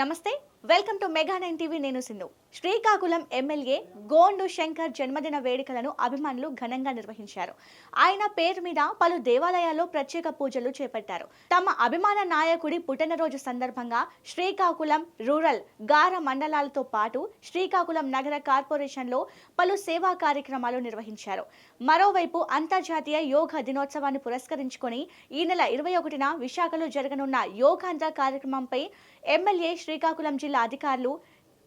నమస్తే welcome to mega nine TV నేను Sindhu. Srikakulam MLA Gondu Shankar జన్మదిన వేడుకలను అభిమానులు ఘనంగా నిర్వహించారు. ఆయన పేరు మీద పలు దేవాలయాల్లో ప్రత్యేక పూజలు చేపట్టారు. తమ అభిమాన నాయకుడి పుట్టినరోజు సందర్భంగా శ్రీకాకుళం రూరల్ గార మండలాలతో పాటు శ్రీకాకుళం నగర కార్పొరేషన్లో పలు సేవా కార్యక్రమాలు నిర్వహించారు. మరోవైపు అంతర్జాతీయ యోగా దినోత్సవాన్ని పురస్కరించుకొని ఈ నెల ఇరవై ఒకటిన విశాఖలో జరగనున్న యోగాంధ్ర కార్యక్రమంపై ఎమ్మెల్యే శ్రీకాకుళం జిల్లా అధికారులు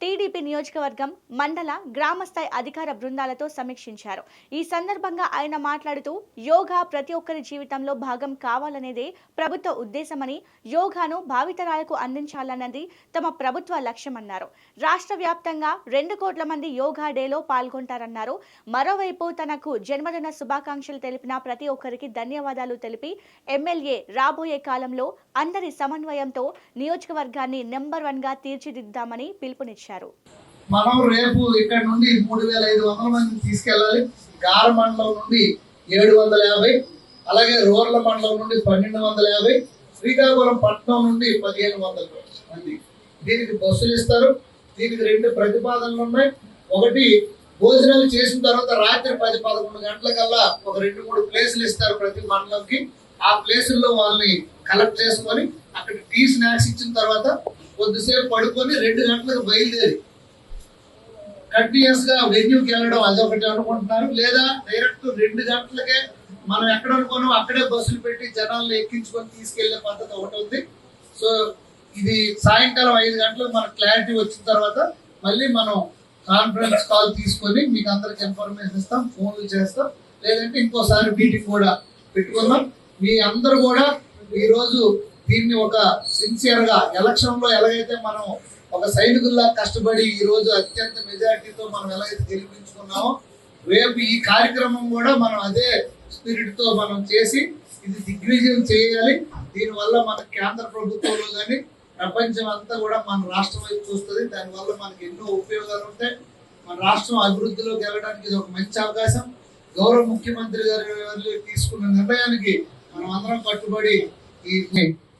టీడీపీ నియోజకవర్గం మండల గ్రామస్థాయి అధికార బృందాలతో సమీక్షించారు. ఈ సందర్భంగా ఆయన మాట్లాడుతూ యోగా ప్రతి ఒక్కరి జీవితంలో భాగం కావాలనేదే ప్రభుత్వ ఉద్దేశమని యోగాను భావితరాలకు అందించాలన్నది తమ ప్రభుత్వ లక్ష్యమన్నారు. రాష్ట్ర వ్యాప్తంగా రెండు కోట్ల మంది యోగా డేలో పాల్గొంటారన్నారు. మరోవైపు తనకు జన్మదిన శుభాకాంక్షలు తెలిపిన ప్రతి ఒక్కరికి ధన్యవాదాలు తెలిపి ఎమ్మెల్యే రాబోయే కాలంలో అందరి సమన్వయంతో నియోజకవర్గాన్ని నెంబర్ వన్గా తీర్చిదిద్దామని పిలుపునిచ్చారు. మనం రేపు ఇక్కడ నుండి మూడు వేల ఐదు వందల మందిని తీసుకెళ్ళాలి. గార మండలం నుండి ఏడు వందల యాభై అలాగే రోర్ల మండలం నుండి పన్నెండు వందల యాభై శ్రీకాకుళం పట్టణం నుండి పదిహేను వందల మంది. దీనికి బస్సులు ఇస్తారు. దీనికి రెండు ప్రతిపాదనలు ఉన్నాయి. ఒకటి భోజనాలు చేసిన తర్వాత రాత్రి పది పదకొండు గంటలకల్లా ఒక రెండు మూడు ప్లేసులు ఇస్తారు ప్రతి మండలంకి. ఆ ప్లేసుల్లో వాళ్ళని కలెక్ట్ చేసుకొని అక్కడ టీ స్నాక్స్ ఇచ్చిన తర్వాత కొద్దిసేపు పడుకొని రెండు గంటలకు బయలుదేరి. కంటిన్యూస్గా వెన్యూకి వెళ్ళడం అదొకటి అనుకుంటున్నారు. లేదా డైరెక్ట్ రెండు గంటలకే మనం ఎక్కడ అనుకున్నాం అక్కడే బస్సులు పెట్టి జనాలను ఎక్కించుకొని తీసుకెళ్ళే పద్ధతి ఒకటి ఉంది. సో ఇది సాయంకాలం ఐదు గంటలకు మనకు క్లారిటీ వచ్చిన తర్వాత మళ్ళీ మనం కాన్ఫరెన్స్ కాల్ తీసుకొని మీకు అందరికి ఇన్ఫర్మేషన్ ఇస్తాం ఫోన్లు చేస్తాం. లేదంటే ఇంకోసారి మీటింగ్ కూడా పెట్టుకుందాం. మీ అందరూ కూడా ఈరోజు దీన్ని ఒక సిన్సియర్గా ఎలక్షన్లో ఎలాగైతే మనం ఒక సైనికుల్లా కష్టపడి ఈ రోజు అత్యంత మెజారిటీతో మనం ఎలాగైతే గెలిపించుకున్నామో రేపు ఈ కార్యక్రమం కూడా మనం అదే స్పిరిట్తో మనం చేసి ఇది దిగ్విజయం చేయాలి. దీనివల్ల మన కేంద్ర ప్రభుత్వంలో కానీ ప్రపంచం అంతా కూడా మన రాష్ట్రం వైపు చూస్తుంది. దానివల్ల మనకి ఎన్నో ఉపయోగాలు ఉంటాయి. మన రాష్ట్రం అభివృద్ధిలోకి వెళ్ళడానికి ఇది ఒక మంచి అవకాశం. గౌరవ ముఖ్యమంత్రి గారు తీసుకున్న నిర్ణయానికి మనం అందరం కట్టుబడి ఈ